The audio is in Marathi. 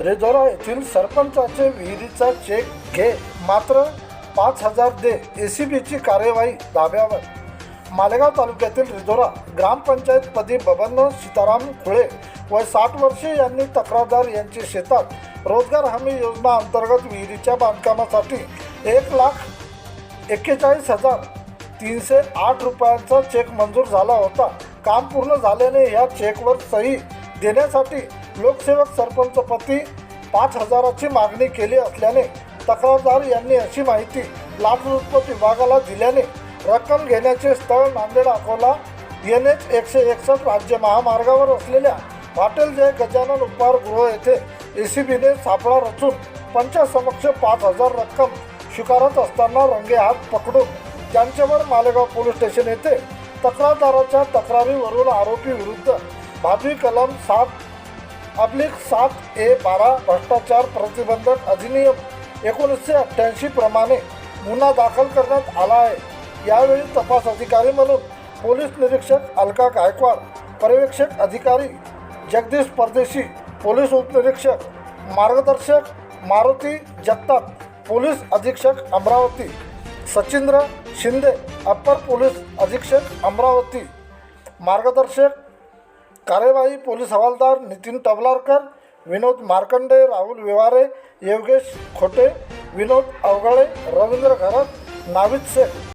रेझोरा येथील सरपंचाचे विहिरीचा चेक घे. मात्र पाच हजार दे. एसीबीची कार्यवाही धाब्यावर मालेगाव तालुक्यातील रिजोरा ग्रामपंचायतपदी बबन सीताराम खुळे वय साठ वर्षे यांनी तक्रारदार यांची शेतात रोजगार हमी योजना अंतर्गत विहिरीच्या बांधकामासाठी एक लाख एक्केचाळीस हजार तीनशे आठ रुपयांचा चेक मंजूर झाला होता. काम पूर्ण झाल्याने या चेकवर सही देण्यासाठी लोकसेवक सरपंचपती पाच हजाराची मागणी केली असल्याने तक्रारदार यांनी अशी माहिती लाचलुचपत विभागाला दिल्याने रक्कम घेण्याचे स्थळ नांदेड अकोला एन एच एकशे एकसष्ट राज्य महामार्गावर असलेल्या हॉटेल जय गजानन उपहारगृह येथे ए सी बीने सापळा रचून पंचासमक्ष पाच हजार रक्कम स्वीकारत असताना रंगे हात पकडून त्यांच्यावर मालेगाव पोलीस स्टेशन येथे तक्रारदाराच्या तक्रारीवरून आरोपी विरुद्ध भाजवी कलम सात अब्लिक सात ए बारा भ्रष्टाचार प्रतिबंधक अधिनियम एकोणीसशे अठ्ठ्याऐंशी प्रमाणे गुन्हा दाखल करण्यात आला आहे. यावेळी तपास अधिकारी म्हणून पोलीस निरीक्षक अलका गायकवाड पर्यवेक्षक अधिकारी जगदीश परदेशी पोलीस उपनिरीक्षक मार्गदर्शक मारुती जगताप पोलीस अधीक्षक अमरावती सचिंद्र शिंदे अप्पर पोलीस अधीक्षक अमरावती मार्गदर्शक कार्यवाही पोलीस हवालदार नितीन टबलारकर विनोद मार्कंडे राहुल विवारे योगेश खोटे विनोद अवगळे रवींद्र घरत नाविद शेख.